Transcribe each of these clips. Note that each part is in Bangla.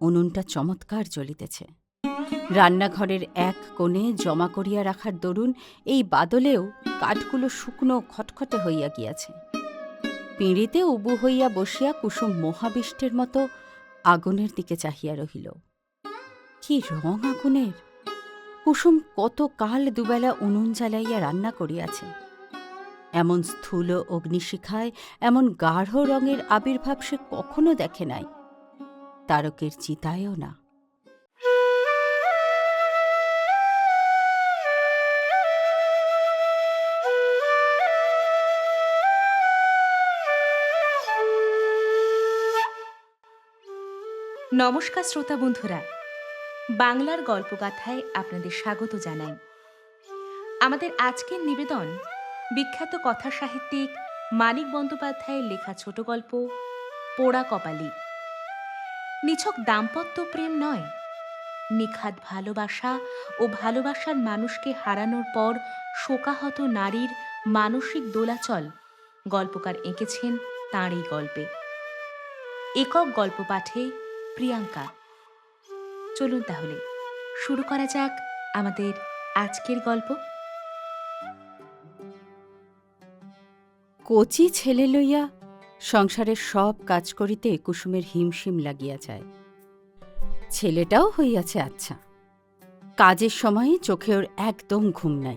উনুনটা চমৎকার জ্বলিতেছে। রান্নাঘরের এক কোণে জমা করিয়া রাখার দরুন এই বাদলেও কাঠগুলো শুকনো খটখটে হইয়া গিয়াছে। পিঁড়িতে উবু হইয়া বসিয়া কুসুম মহাবিষ্টের মতো আগুনের দিকে চাহিয়া রহিল। কি রং আগুনের! কুসুম কত কাল দুবেলা উনুন জ্বালাইয়া রান্না করিয়াছে। এমন স্থূল অগ্নিশিখায়, এমন গাঢ় রঙের আবির্ভাব সে কখনো দেখে নাই। তারকের চিতায়ও না। নমস্কার শ্রোতা বন্ধুরা, বাংলার গল্পগাথায় আপনাদের স্বাগত জানাই। আমাদের আজকের নিবেদন বিখ্যাত কথা সাহিত্যিক মানিক বন্দ্যোপাধ্যায়ের লেখা ছোট গল্প, পোড়া কপালি। নিছক দাম্পত্য প্রেম নয়। নিখাত ভালোবাসা ও ভালোবাসার মানুষকে হারানোর পর শোকাহত নারীর মানসিক দোলাচল গল্পকার এঁকেছেন তাঁর এই গল্পে। একক গল্প পাঠে প্রিয়াঙ্কা। চলুন তাহলে, শুরু করা যাক আমাদের আজকের গল্প। কচি ছেলে লইয়া সংসারের সব কাজ করিতে কুসুমের হিমশিম লাগিয়া যায়। ছেলেটাও হইয়াছে আচ্ছা। কাজের সময় চোখে ওর একদম ঘুম নাই।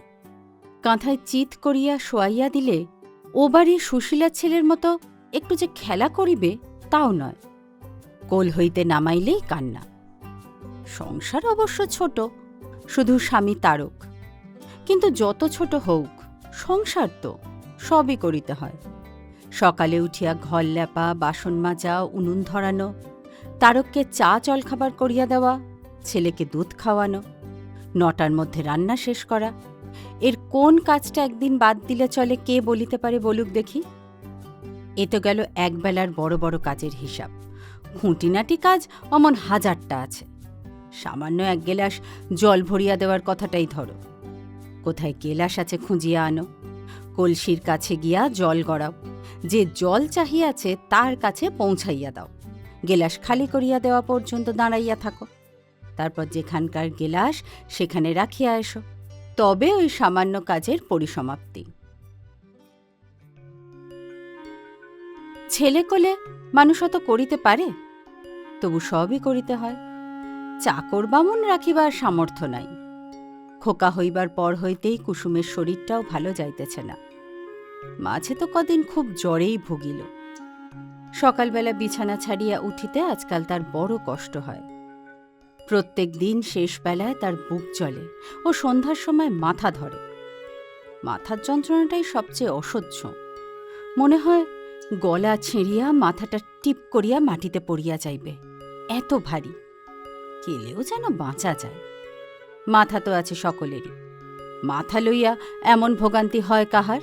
কাঁথায় চিত করিয়া শোয়াইয়া দিলে ও বাড়ির সুশীলা ছেলের মতো একটু যে খেলা করিবে তাও নয়। কোল হইতে নামাইলেই কান্না। সংসার অবশ্য ছোট, শুধু স্বামী তারক। কিন্তু যত ছোট হোক সংসার তো সবই করিতে হয়। সকালে উঠিয়া ঘর ল্যাপা বাসন মাজা, উনুন ধরানো, তারককে চা, জলখাবার করিয়া দেওয়া, ছেলেকে দুধ খাওয়ানো, নটার মধ্যে রান্না শেষ করা। এর কোন কাজটা একদিন বাদ দিলে চলে, কে বলিতে পারে বলুক দেখি। এ তো গেল একবেলার বড় বড় কাজের হিসাব। খুঁটিনাটি কাজ অমন হাজারটা আছে। সামান্য এক গেলাস জল ভরিয়া দেওয়ার কথাটাই ধরো। কোথায় গেলাস আছে খুঁজিয়া আনো। কলসির কাছে গিয়া জল গড়াও। যে জল চাহিয়াছে তার কাছে পৌঁছাইয়া দাও। গেলাস খালি করিয়া দেওয়া পর্যন্ত দাঁড়াইয়া থাকো। তারপর যেখানকার গেলাস, সেখানে রাখিয়া এসো। তবে ওই সামান্য কাজের পরিসমাপ্তি। ছেলে কোলে মানুষ অত করিতে পারে? তবু সবই করিতে হয়। চাকর বামুন রাখিবার সামর্থ্য নাই। খোকা হইবার পর হইতেই কুসুমের শরীরটাও ভালো যাইতেছে না। মাঝে তো কদিন খুব জ্বরেই ভুগিল। সকালবেলা বিছানা ছাড়িয়া উঠিতে আজকাল তার বড় কষ্ট হয়। প্রত্যেক দিন শেষ বেলায় তার বুক চলে ও সন্ধ্যার সময় মাথা ধরে। মাথার যন্ত্রণাটাই সবচেয়ে অসহ্য। মনে হয় গলা ছিঁড়িয়া মাথাটা টিপ করিয়া মাটিতে পড়িয়া যাইবে। এত ভারী। কেলেও যেন বাঁচা যায়। মাথা তো আছে সকলেরই। মাথা লইয়া এমন ভোগান্তি হয় কাহার?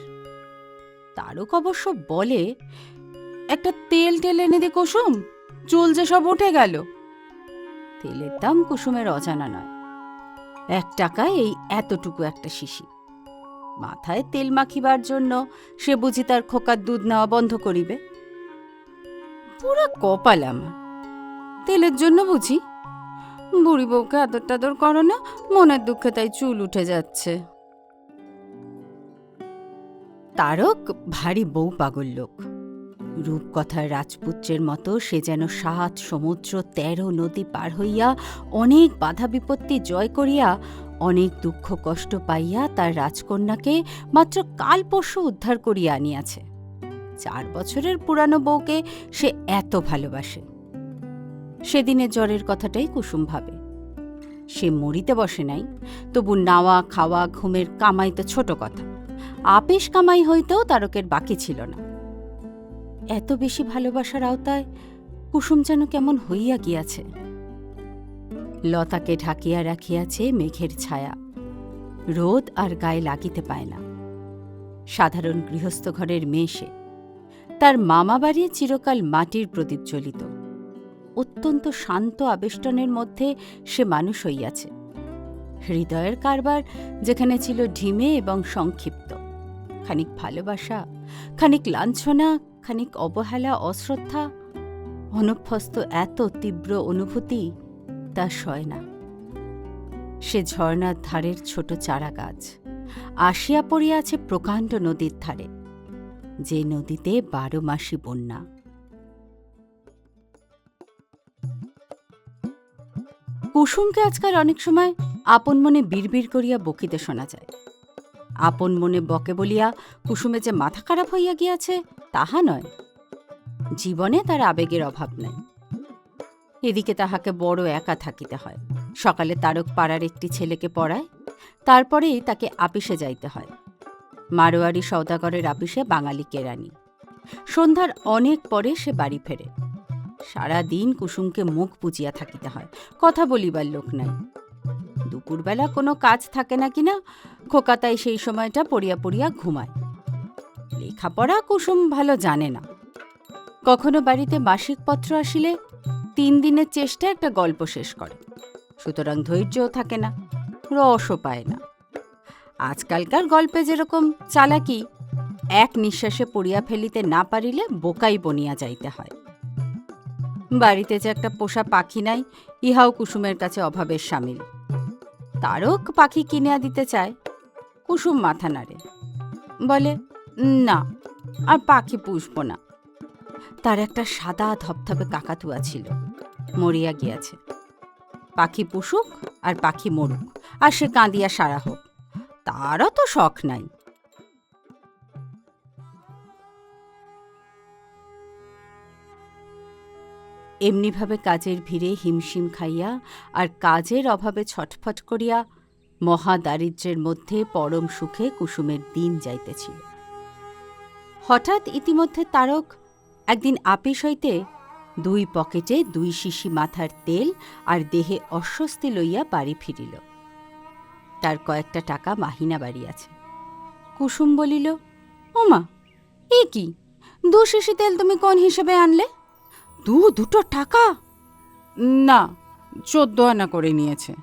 তারক অবশ্য বলে, একটা তেল টেল এনে দে কুসুম, চুল যে সব উঠে গেল। তেলের দাম কুসুমের অজানা নয়। এক টাকায় এই এতটুকু একটা শিশি। মাথায় তেল মাখিবার জন্য সে বুঝি তার খোকার দুধ নেওয়া বন্ধ করিবে। পুরা কপাল আমার। তেলের জন্য বুঝি? বুড়ি বউকে আদর টাদর করো না, মনের দুঃখে তাই চুল উঠে যাচ্ছে। তারক ভারী বউ পাগল লোক। রূপকথার রাজপুত্রের মতো সে যেন সাত সমুদ্র তেরো নদী পার হইয়া অনেক বাধা বিপত্তি জয় করিয়া, অনেক দুঃখ কষ্ট পাইয়া তার রাজকন্যাকে মাত্র কাল পরশু উদ্ধার করিয়া আনিয়াছে। চার বছরের পুরানো বউকে সে এত ভালোবাসে। সেদিনে জ্বরের কথাটাই কুসুম ভাবে। সে মরিতে বসে নাই, তবু নাওয়া খাওয়া ঘুমের কামাই তো ছোট কথা। আপিস কামাই হইতেও তারকের বাকি ছিল না। এত বেশি ভালোবাসার আওতায় কুসুম যেন কেমন হইয়া গিয়াছে। লতাকে ঢাকিয়া রাখিয়াছে মেঘের ছায়া। রোদ আর গায়ে লাগিতে পায় না। সাধারণ গৃহস্থ ঘরের মেয়ে সে। তার মামা বাড়ি চিরকাল মাটির প্রদীপ জ্বলিত। অত্যন্ত শান্ত আবেষ্টনের মধ্যে সে মানুষ হইয়াছে। হৃদয়ের কারবার যেখানে ছিল ঢিমে এবং সংক্ষিপ্ত। খানিক ভালোবাসা, খানিক লাঞ্ছনা, খানিক অবহেলা, অশ্রদ্ধা, অনভ্যস্ত এত তীব্র অনুভূতি তা সয় না। সে ঝর্ণার ধারের ছোট চারা গাছ আসিয়া পড়িয়াছে প্রকাণ্ড নদীর ধারে, যে নদীতে বারো মাসি বন্যা। কুসুমকে আজকাল অনেক সময় আপন মনে বিড়বিড় করিয়া বকিতে শোনা যায়। আপন মনে বকে বলিয়া কুসুমে যে মাথা খারাপ হইয়া গিয়াছে, তাহা নয়। জীবনে তার আবেগের অভাব নাই। এদিকে তাহাকে বড় একা থাকিতে হয়। সকালে তারক পাড়ার একটি ছেলেকে পড়ায়। তারপরেই তাকে আপিসে যাইতে হয়। মারোয়ারি সৌদাগরের আপিসে বাঙালি কেরানি। সন্ধ্যার অনেক পরে সে বাড়ি ফেরে। সারা দিন কুসুমকে মুখ পুজিয়া থাকিতে হয়। কথা বলিবার লোক নাই। দুপুরবেলা কোনো কাজ থাকে না কিনা খোকাতাই সেই সময়টা পড়িয়া পড়িয়া ঘুমায়। লেখাপড়া কুসুম ভালো জানে না। কখনো বাড়িতে মাসিক পত্র আসিলে তিন দিনের চেষ্টা একটা গল্প শেষ করে। সুতরাং ধৈর্যও থাকে না, রসও পায় না। আজকালকার গল্পে যেরকম চালাকি, এক নিঃশ্বাসে পড়িয়া ফেলিতে না পারিলে বোকাই বনিয়া যাইতে হয়। বাড়িতে যে একটা পোষা পাখি নাই, ইহাও কুসুমের কাছে অভাবের সামিল। তারক পাখি কিনে দিতে চায়। কুসুম মাথা নাড়ে। বলে, না, আর পাখি পুষব না। তার একটা সাদা ধপধপে কাকাতুয়া ছিল। মরিয়া গিয়াছে। পাখি পুষুক আর পাখি মরুক, আর সে কাঁদিয়া সারা হোক। তারও তো শখ নাই। এমনিভাবে কাজের ভিড়ে হিমশিম খাইয়া আর কাজের অভাবে ছটফট করিয়া মহা দারিদ্র্যের মধ্যে পরম সুখে কুসুমের দিন যাইতেছিল। হঠাৎ ইতিমধ্যে তারক একদিন আপিস হইতে দুই পকেটে দুই শিশি মাথার তেল আর দেহে অস্বস্তি লইয়া বাড়ি ফিরিল। তার কয়েকটা টাকা মাহিনা বাড়িয়াছে কুসুম বলিল, ওমা, এ কি? দু শিশি তেল তুমি কোন হিসেবে আনলে? দু, দুটো টাকা? না, চোদ্দ আনা করে নিয়েছে।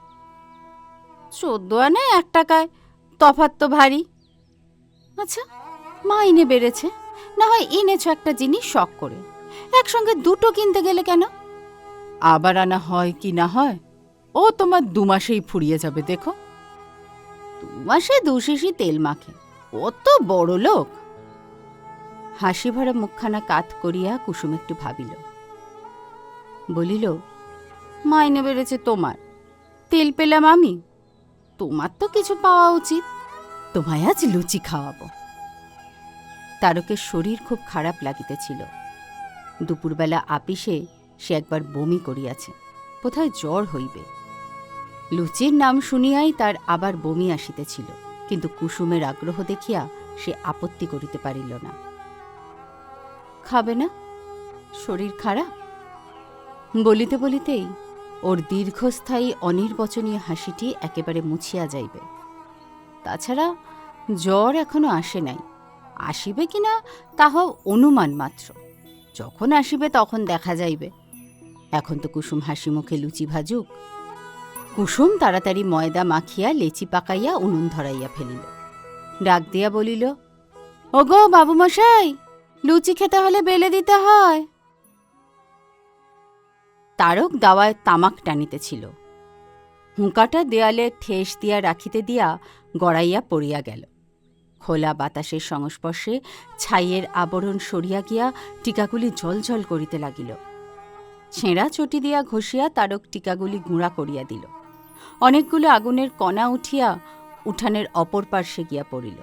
চোদ্দ আনায় এক টাকায়? তফাৎ তো ভারী। আচ্ছা মা মাইনে বেড়েছে। না হয় এনেছো একটা জিনিস শখ করে। একসঙ্গে দুটো কিনতে গেলে কেন? আবার আনা হয় কি না হয়? ও তোমার দু মাসেই ফুরিয়ে যাবে, দেখো। দু মাসে দু শিশি তেল মাখে। কত বড় লোক। হাসি ভরা মুখখানা কাত করিয়া কুসুম একটু ভাবিল। বলিল, মাইনে বেড়েছে তোমার। তেল পেলাম আমি। তোমার তো কিছু পাওয়া উচিত। তোমায় আজ লুচি খাওয়াবো। তারকের শরীর খুব খারাপ লাগিতেছিল। দুপুরবেলা আপিসে সে একবার বমি করিয়াছে। কোথায় জ্বর হইবে। লুচির নাম শুনিয়াই তার আবার বমি আসিতেছিল, কিন্তু কুসুমের আগ্রহ দেখিয়া সে আপত্তি করিতে পারিল না। খাবে না? শরীর খারাপ? বলিতে বলিতেই ওর দীর্ঘস্থায়ী অনির্বচনীয় হাসিটি একেবারে মুছিয়া যাইবে। তাছাড়া জ্বর এখনও আসে নাই। আসিবে কিনা তাহাও অনুমান মাত্র। যখন আসিবে তখন দেখা যাইবে। এখন তো কুসুম হাসি মুখে লুচি ভাজুক। কুসুম তাড়াতাড়ি ময়দা মাখিয়া লেচি পাকাইয়া উনুন ধরাইয়া ফেলিল। ডাক দিয়া বলিল, ওগো বাবুমশাই, লুচি খেতে হলে বেলে দিতে হয়। তারক দাওয়ায় তামাক টানিতেছিল হুঁকাটা দেয়ালে ঠেস দিয়া রাখিতে দিয়া গড়াইয়া পড়িয়া গেল। খোলা বাতাসের সংস্পর্শে ছাইয়ের আবরণ সরিয়া গিয়া টিকাগুলি জলজল করিতে লাগিল। ছেঁড়া চটি দিয়া ঘষিয়া তারক টিকাগুলি গুঁড়া করিয়া দিল। অনেকগুলো আগুনের কণা উঠিয়া উঠানের অপর পার্শ্বে গিয়া পড়িল।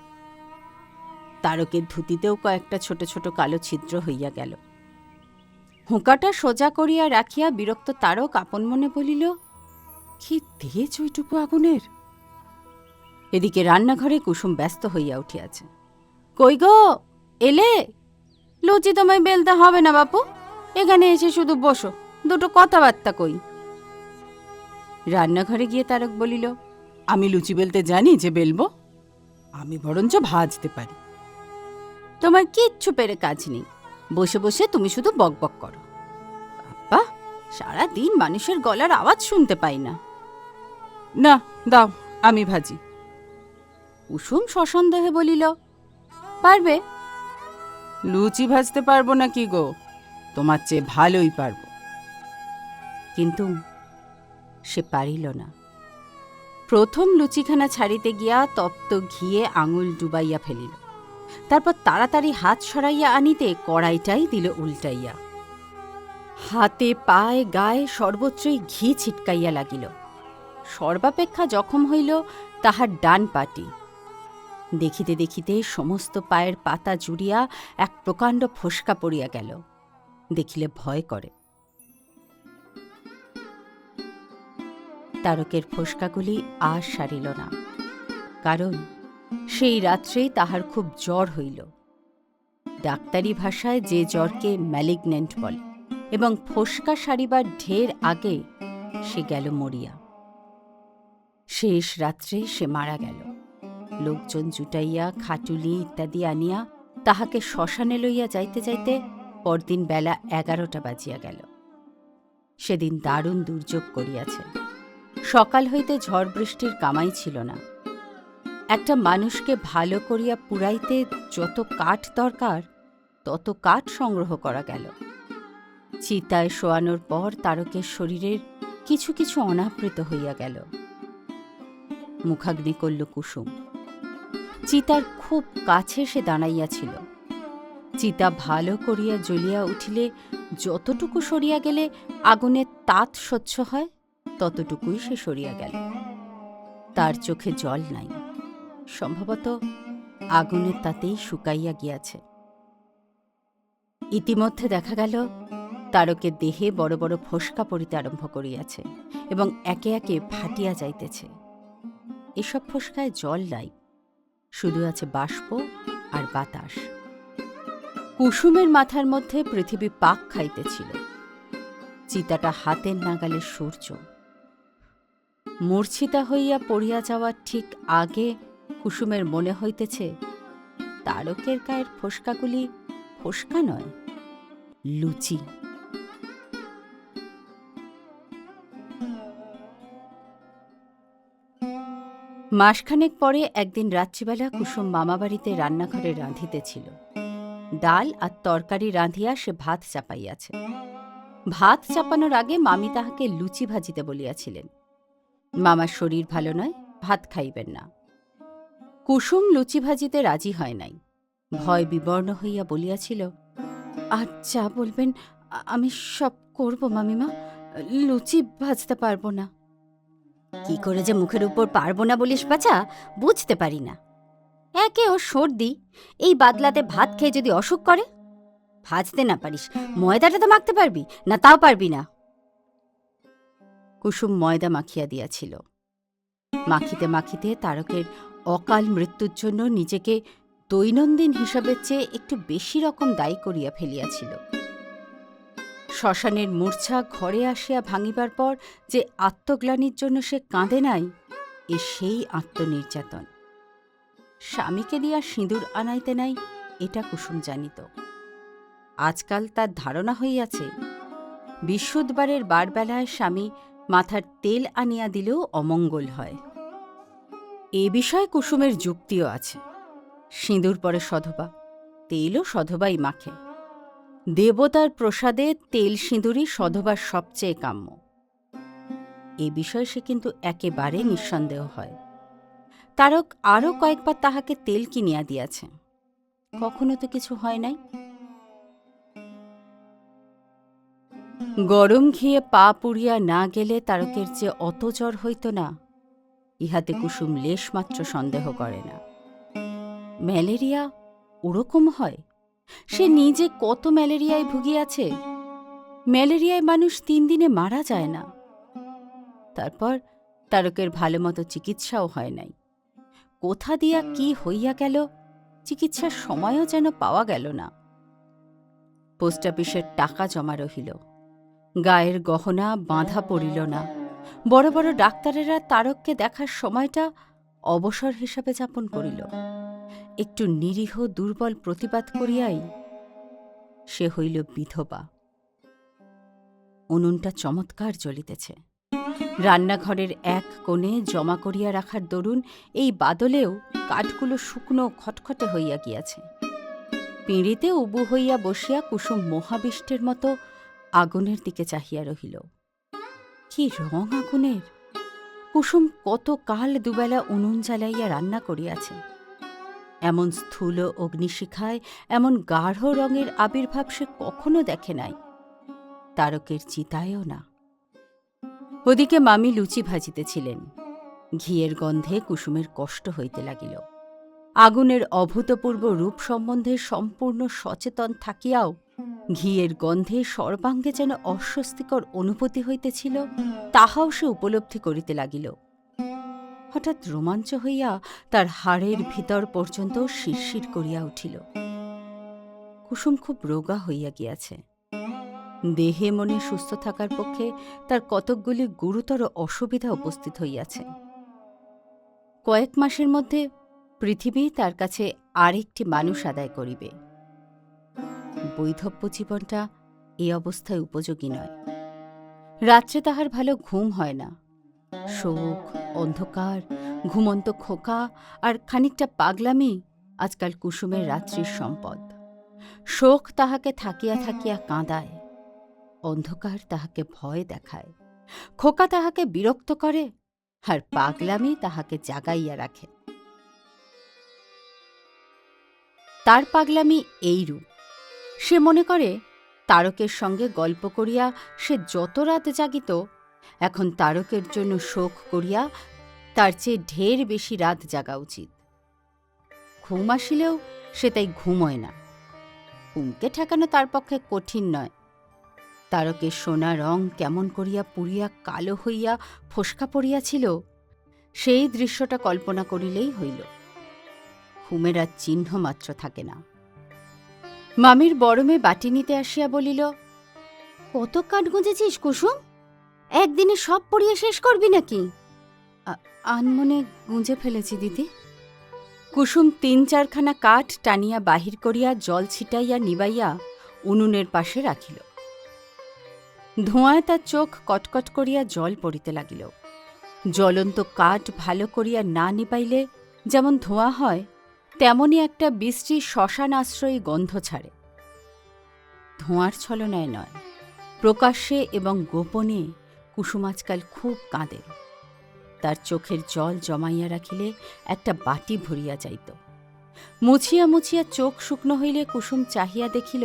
তারকের ধুতিতেও কয়েকটা ছোট ছোট কালো ছিদ্র হইয়া গেল। হুঁকাটা সোজা করিয়া রাখিয়া বিরক্ত তারক আপন মনে বলিল, কি তেজ ওইটুকু আগুনের? এদিকে রান্নাঘরে কুসুম ব্যস্ত হইয়া উঠিয়াছে। কই গো, এলে? লুচি তোমায় বেলতে হবে না বাপু। এখানে এসে শুধু বসো, দুটো কথাবার্তা কই। রান্নাঘরে গিয়ে তারক বলিল, আমি লুচি বেলতে জানি যে বেলবো। আমি বরঞ্চ ভাজতে পারি। তোমার কিচ্ছু পেরে কাজ নেই। বসে বসে তুমি শুধু বকবক করো। বাবা সারা দিন মানুষের গলার আওয়াজ শুনতে পাই না। না দাও আমি ভাজি। কুসুম সসন্দেহে বলিল পারবে? লুচি ভাজতে পারব না কি গো? তোমার চেয়ে ভালোই পারব। কিন্তু সে পারিল না। প্রথম লুচিখানা ছাড়িতে গিয়া তপ্ত ঘিয়ে আঙুল ডুবাইয়া ফেলিল। তারপর তাড়াতাড়ি হাত সরাইয়া আনিতে কড়াইটাই দিল উল্টাইয়া। হাতে পায়ে গায়ে সর্বত্রই ঘি ছিটকাইয়া লাগিল। সর্বাপেক্ষা জখম হইল তাহার ডান পাটি। দেখিতে দেখিতে সমস্ত পায়ের পাতা জুড়িয়া এক প্রকাণ্ড ফোসকা পড়িয়া গেল। দেখিলে ভয় করে। তারকের ফোসকাগুলি আর সারিল না। কারণ সেই রাত্রেই তাহার খুব জ্বর হইল। ডাক্তারি ভাষায় যে জ্বরকে ম্যালিগন্যান্ট বলে এবং ফোসকা সারিবার ঢের আগে সে গেল মরিয়া। শেষ রাত্রে সে মারা গেল। লোকজন জুটাইয়া, খাটুলি ইত্যাদি আনিয়া তাহাকে শ্মশানে লইয়া যাইতে যাইতে পরদিন বেলা এগারোটা বাজিয়া গেল। সেদিন দারুণ দুর্যোগ করিয়াছে। সকাল হইতে ঝড় বৃষ্টির কামাই ছিল না। একটা মানুষকে ভালো করিয়া পুরাইতে যত কাঠ দরকার, তত কাঠ সংগ্রহ করা গেল। চিতায় শোয়ানোর পর তারকের শরীরের কিছু কিছু অনাবৃত হইয়া গেল। মুখাগ্নি করল কুসুম। চিতার খুব কাছে সে দাঁড়াইয়াছিল চিতা ভালো করিয়া জ্বলিয়া উঠিলে যতটুকু সরিয়া গেলে আগুনের তাত স্বচ্ছ হয়, ততটুকুই সে সরিয়া গেল। তার চোখে জল নাই। সম্ভবত আগুনের তাতেই শুকাইয়া গিয়াছে। ইতিমধ্যে দেখা গেল, তারকের দেহে বড় বড় ফোসকা পড়িতে আরম্ভ করিয়াছে এবং একে একে ফাটিয়া যাইতেছে। এসব ফোসকায় জল নাই, শুধু আছে বাষ্প আর বাতাস। কুসুমের মাথার মধ্যে পৃথিবী পাক খাইতেছিল। চিতাটা হাতের নাগালে সূর্য। মূর্ছিতা হইয়া পড়িয়া যাওয়ার ঠিক আগে কুসুমের মনে হইতেছে, তারকের গায়ের ফোসকাগুলি ফোসকা নয়, লুচি। মাসখানেক পরে একদিন রাত্রিবেলা কুসুম মামাবাড়িতে রান্নাঘরে রাঁধিতেছিল। ডাল আর তরকারি রাঁধিয়া সে ভাত চাপাইয়াছে। ভাত চাপানোর আগে মামি তাহাকে লুচি ভাজিতে বলিয়াছিলেন। মামার শরীর ভালো নয়, ভাত খাইবেন না। কুসুম লুচি ভাজিতে রাজি হয় নাই। ভয় বিবর্ণ হইয়া বলিয়াছিল, আর যা বলবেন আমি সব করব মামিমা, লুচি ভাজতে পারব না। কি করে যে মুখের উপর পারব না বলিস বাছা, বুঝতে পারি না। একে ও সর্দি, এই বাদলাতে ভাত খেয়ে যদি অসুখ করে? ভাজতে না পারিস, ময়দাটা তো মাখতে পারবি, না তাও পারবি না। কুসুম ময়দা মাখিয়া দিয়াছিল। মাখিতে মাখিতে তারকের অকাল মৃত্যুর জন্য নিজেকে দৈনন্দিন হিসাবের চেয়ে একটু বেশি রকম দায়ী করিয়া ফেলিয়াছিল। শ্মশানের মূর্ছা ঘরে আসিয়া ভাঙিবার পর যে আত্মগ্লানির জন্য সে কাঁদে নাই, এ সেই আত্মনির্যাতন। স্বামীকে দিয়া সিঁদুর আনাইতে নাই, এটা কুসুম জানিত। আজকাল তার ধারণা হইয়াছে, বিশুদ্ধবারের বারবেলায় স্বামী মাথার তেল আনিয়া দিলেও অমঙ্গল হয়। এ বিষয়ে কুসুমের যুক্তিও আছে। সিঁদুর পরে সধবা, তেলও সধবাই মাখে। দেবতার প্রসাদে তেল সিঁদুরই সধবার সবচেয়ে কাম্য। এ বিষয়ে সে কিন্তু একেবারে নিঃসন্দেহ হয়। তারক আরও কয়েকবার তাহাকে তেল কিনিয়া দিয়াছে। কখনো তো কিছু হয় নাই। গরম ঘিয়ে পা পুড়িয়া না গেলে তারকের যে অত জ্বর হইত না। ইহাতে কুসুম লেশমাত্র সন্দেহ করে না। ম্যালেরিয়া ওরকম হয়? সে নিজে কত ম্যালেরিয়ায় ভুগিয়াছে? ম্যালেরিয়ায় মানুষ তিন দিনে মারা যায় না। তারপর তারকের ভালো মতো চিকিৎসাও হয় নাই। কোথা দিয়া কি হইয়া গেল, চিকিৎসার সময়ও যেন পাওয়া গেল না। পোস্ট অফিসের টাকা জমা রহিল। গায়ের গহনা বাঁধা পড়িল না। বড় বড় ডাক্তারেরা তারককে দেখার সময়টা অবসর হিসাবে যাপন করিল। একটু নিরীহ, দুর্বল প্রতিবাদ করিয়াই সে হইল বিধবা। উনুনটা চমৎকার জ্বলিতেছে। রান্নাঘরের এক কোণে জমা করিয়া রাখার দরুন এই বাদলেও কাঠগুলো শুকনো খটখটে হইয়া গিয়াছে। পিঁড়িতে উবু হইয়া বসিয়া কুসুম মহাবিষ্টের মতো আগুনের দিকে চাহিয়া রহিল। কি রং আগুনের? কুসুম কত কাল দুবেলা উনুন জ্বালাইয়া রান্না করিয়াছে। এমন স্থূল অগ্নিশিখায়, এমন গাঢ় রঙের আবির্ভাব সে কখনো দেখে নাই। তারকের চিতায়ও না। ওদিকে মামি লুচি ভাজিতেছিলেন। ঘিয়ের গন্ধে কুসুমের কষ্ট হইতে লাগিল। আগুনের অভূতপূর্ব রূপ সম্বন্ধে সম্পূর্ণ সচেতন থাকিয়াও ঘিয়ের গন্ধে সর্বাঙ্গে যেন অস্বস্তিকর অনুভূতি হইতেছিল, তাহাও সে উপলব্ধি করিতে লাগিল। হঠাৎ রোমাঞ্চ হইয়া তার হাড়ের ভিতর পর্যন্ত শিরশির করিয়া উঠিল। কুসুম খুব রোগা হইয়া গিয়াছে। দেহে মনে সুস্থ থাকার পক্ষে তার কতকগুলি গুরুতর অসুবিধা উপস্থিত হইয়াছে। কয়েক মাসের মধ্যে পৃথিবী তার কাছে আরেকটি মানুষ আদায় করিবে। বৈধব্য জীবনটা এই অবস্থায় উপযোগী নয়। রাত্রে তাহার ভালো ঘুম হয় না। শোক, অন্ধকার, ঘুমন্ত খোকা আর খানিকটা পাগলামি আজকাল কুসুমের রাত্রির সম্পদ। শোক তাহাকে থাকিয়া থাকিয়া কাঁদায়, অন্ধকার তাহাকে ভয় দেখায়। খোকা তাহাকে বিরক্ত করে আর পাগলামি তাহাকে জাগাইয়া রাখে। তার পাগলামি এইরূপ সে মনে করে, তারকের সঙ্গে গল্প করিয়া সে যত রাত জাগিত, এখন তারকের জন্য শোক করিয়া তার চেয়ে ঢের বেশি রাত জাগা উচিত। ঘুম আসিলেও সে তাই ঘুমোয় না। ঘুমকে ঠেকানো তার পক্ষে কঠিন নয়। তারকের সোনা রং কেমন করিয়া পুড়িয়া কালো হইয়া ফোসকা পড়িয়াছিল, সেই দৃশ্যটা কল্পনা করিলেই হইল। ঘুমের আর চিহ্ন মাত্র থাকে না। মামির বড়মে বাটি নিতে আসিয়া বলিল, কত কাঠ গুঁজেছিস কুসুম? একদিনে সব পড়িয়ে শেষ করবি নাকি? আনমনে গুঁজে ফেলেছি দিদি। কুসুম তিন চারখানা কাঠ টানিয়া বাহির করিয়া জল ছিটাইয়া নিবাইয়া উনুনের পাশে রাখিল। ধোঁয়ায় তার চোখ কটকট করিয়া জল পড়িতে লাগিল। জ্বলন্ত কাঠ ভালো করিয়া না নিবাইলে যেমন ধোঁয়া হয় তেমনি একটা বৃষ্টি শ্মশান আশ্রয়ী গন্ধ ছাড়ে। ধোঁয়ার ছলনায় নয়, প্রকাশ্যে এবং গোপনে কুসুম আজকাল খুব কাঁদে। তার চোখের জল জমাইয়া রাখিলে একটা বাটি ভরিয়া যাইত। মুছিয়া মুছিয়া চোখ শুকনো হইলে কুসুম চাহিয়া দেখিল,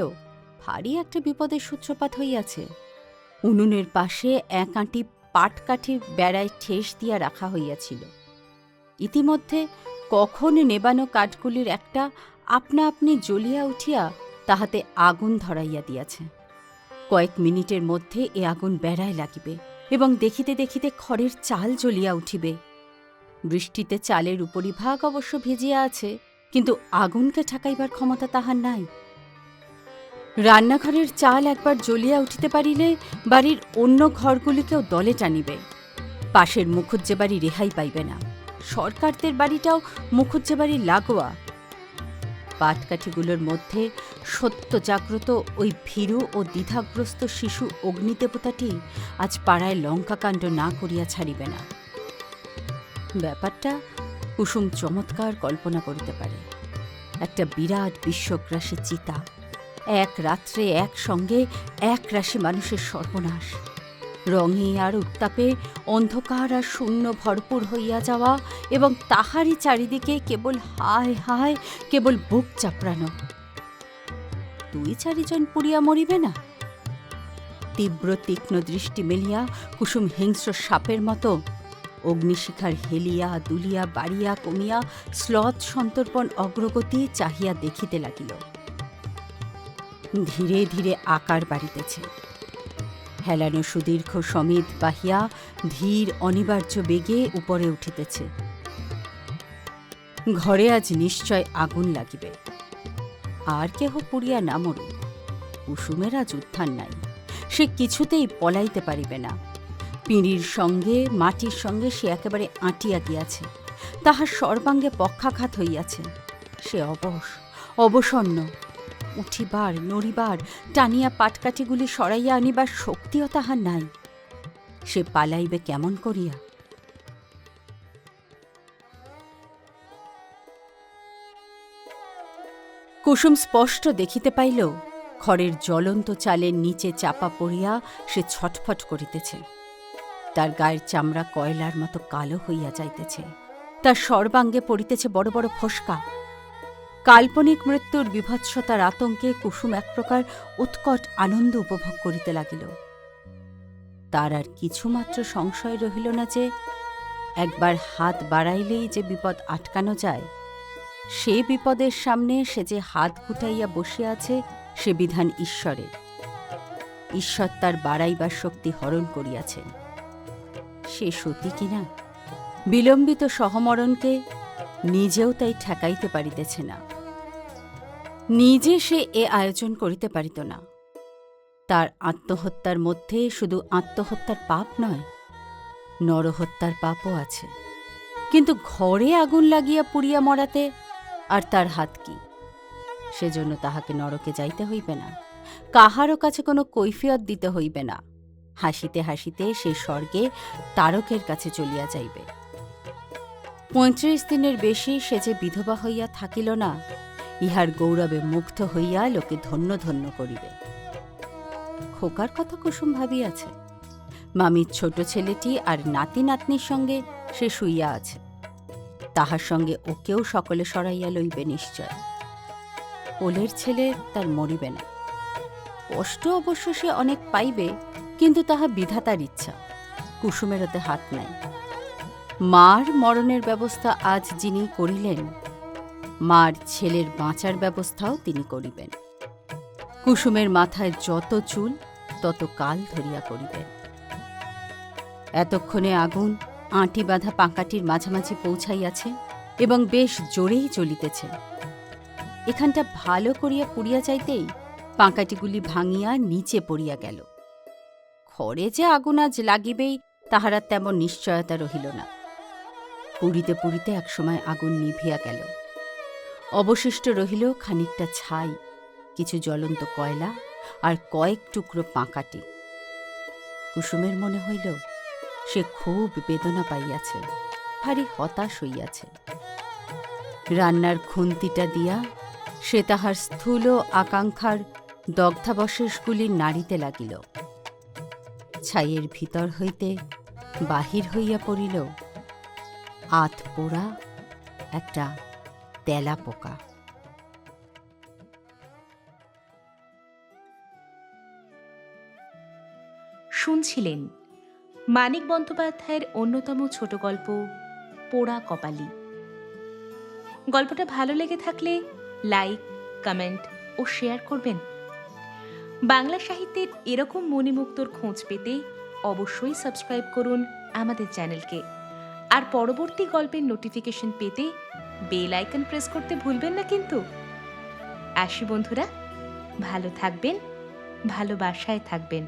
ভারী একটা বিপদের সূত্রপাত হইয়াছে। উনুনের পাশে এক আঁটি পাটকাঠি বেড়ায় ঠেস দিয়া রাখা হইয়াছিল। ইতিমধ্যে কখন নেবানো কাঠগুলির একটা আপনা আপনি জ্বলিয়া উঠিয়া তাহাতে আগুন ধরাইয়া দিয়াছে। কয়েক মিনিটের মধ্যে এ আগুন বেড়ায় লাগিবে এবং দেখিতে দেখিতে খড়ের চাল জ্বলিয়া উঠিবে। বৃষ্টিতে চালের উপরিভাগ অবশ্য ভিজিয়া আছে, কিন্তু আগুনকে ঠেকাইবার ক্ষমতা তাহার নাই। রান্নাঘরের চাল একবার জ্বলিয়া উঠিতে পারিলে বাড়ির অন্য ঘরগুলিকেও দলে টানিবে। পাশের মুখুজ্জে বাড়ি রেহাই পাইবে না। সরকারদের বাড়িটাও মুখুজ্জে বাড়ির লাগোয়া। পাটকাঠিগুলোর মধ্যে সত্য জাগ্রত ওই ভীরু ও দ্বিধাগ্রস্ত শিশু অগ্নিদেবতাটি আজ পাড়ায় লঙ্কাকাণ্ড না করিয়া ছাড়িবে না। ব্যাপারটা কুসুম চমৎকার কল্পনা করিতে পারে। একটা বিরাট বিশ্বগ্রাসী চিতা, এক রাত্রে একসঙ্গে এক রাশি মানুষের সর্বনাশ। রঙে আর উত্তাপে অন্ধকার আর শূন্য ভরপুর হইয়া যাওয়া এবং তাহারই চারিদিকে কেবল হায় হায়, কেবল বুক চাপড়ানো। দুই চারিজন পুড়িয়া মরিবে না? তীব্র তীক্ষ্ণ দৃষ্টি মেলিয়া কুসুম হিংস্র সাপের মতো অগ্নিশিখার হেলিয়া, দুলিয়া, বাড়িয়া, কমিয়া স্লথ সন্তর্পণ অগ্রগতি চাহিয়া দেখিতে লাগিল। ধীরে ধীরে আকার বাড়িতেছে। হেলানো সুদীর্ঘ সমিত বাহিয়া ধীর অনিবার্য বেগে উপরে উঠিতেছে। ঘরে আজ নিশ্চয় আগুন লাগিবে। আর কেহ পুড়িয়া না মরুক, কুসুমের আজ উত্থান নাই, সে কিছুতেই পলাইতে পারিবে না। পিঁড়ির সঙ্গে, মাটির সঙ্গে সে একেবারে আঁটিয়া গিয়াছে, তাহার সর্বাঙ্গে পক্ষাঘাত হইয়াছে। সে অবশ, অবসন্ন উঠিবার, নড়িবার, টানিয়া পাটকাঠিগুলি সরাইয়া আনিবার শক্তিও তাহার নাই। সে পালাইবে কেমন করিয়া? কুসুম স্পষ্ট দেখিতে পাইল, খড়ের জ্বলন্ত চালের নিচে চাপা পড়িয়া সে ছটফট করিতেছে। তার গায়ের চামড়া কয়লার মতো কালো হইয়া যাইতেছে। তার সর্বাঙ্গে পড়িতেছে বড় বড় ফসকা। কাল্পনিক মৃত্যুর বিভৎসতার আতঙ্কে কুসুম এক প্রকার উৎকট আনন্দ উপভোগ করিতে লাগিল। তার আর কিছুমাত্র সংশয় রহিল না যে, একবার হাত বাড়াইলেই যে বিপদ আটকানো যায়, সে বিপদের সামনে সে যে হাত গুটাইয়া বসে আছে, সে বিধান ঈশ্বরের। ঈশ্বর তার বাড়াইবার শক্তি হরণ করিয়াছেন। সে সতী কিনা বিলম্বিত সহমরণকে নিজেও তাই ঠেকাইতে পারিতেছে না। নিজে সে এ আয়োজন করিতে পারিত না। তার আত্মহত্যার মধ্যে শুধু আত্মহত্যার পাপ নয়, নরহত্যার পাপও আছে। কিন্তু ঘরে আগুন লাগিয়া পুড়িয়া মরাতে আর তার হাত কি? সেজন্য তাহাকে নরকে যাইতে হইবে না, কাহারও কাছে কোনো কৈফিয়ত দিতে হইবে না। হাসিতে হাসিতে সে স্বর্গে তারকের কাছে চলিয়া যাইবে। পঁয়ত্রিশ দিনের বেশি সে যে বিধবা হইয়া থাকিল না ইহার গৌরবে মুগ্ধ হইয়া লোকে ধন্য ধন্য করিবে। খোকার কথা কুসুম ভাবিয়াছে। মামির ছোট ছেলেটি আর নাতি নাতনির সঙ্গে সে শুইয়া আছে। তাহার সঙ্গে ওকেও সকলে সরাইয়া লইবে নিশ্চয়। ওলের ছেলে তার মরিবে না। কষ্ট অবশ্য সে অনেক পাইবে, কিন্তু তাহা বিধাতার ইচ্ছা। কুসুমের ওতে হাত নাই। মার মরণের ব্যবস্থা আজ যিনি করিলেন মার ছেলের বাঁচার ব্যবস্থাও তিনি করিবেন। কুসুমের মাথায় যত চুল, তত কাল ধরিয়া করিবেন এতক্ষণে আগুন, আঁটি বাঁধা পাঁকাটির মাঝামাঝি পৌঁছাইয়াছে এবং বেশ জোরেই চলিতেছে এখানটা ভালো করিয়া পুড়িয়া যাইতেই পাঁকাটিগুলি ভাঙিয়া নিচে পড়িয়া গেল। খড়ে যে আগুন আজ লাগিবেই, তাহার তেমন নিশ্চয়তা রহিল না। পুড়িতে পুড়িতে একসময় আগুন নিভিয়া গেল। অবশিষ্ট রহিল খানিকটা ছাই, কিছু জ্বলন্ত কয়লা আর কয়েক টুকরো পাঁকাটি। কুসুমের মনে হইল, সে খুব বেদনা পাইয়াছে, ভারী হতাশ হইয়াছে। রান্নার খুন্তিটা দিয়া সে তাহার স্থূল আকাঙ্ক্ষার দগ্ধাবশেষগুলি নাড়িতে লাগিল। ছাইয়ের ভিতর হইতে বাহির হইয়া পড়িল আত পোড়া একটা তেলা পোকা শুনছিলেন মানিক বন্দ্যোপাধ্যায়ের অন্যতম ছোট গল্প, পোড়া কপালি। গল্পটা ভালো লেগে থাকলে লাইক, কমেন্ট ও শেয়ার করবেন। বাংলা সাহিত্যের এরকম মণিমুক্তর খোঁজ পেতে অবশ্যই সাবস্ক্রাইব করুন আমাদের চ্যানেলকে। আর পরবর্তী গল্পের নোটিফিকেশন পেতে বেল আইকন প্রেস করতে ভুলবেন না কিন্তু। আসি বন্ধুরা ভালো থাকবেন ভালোবাসায় থাকবেন।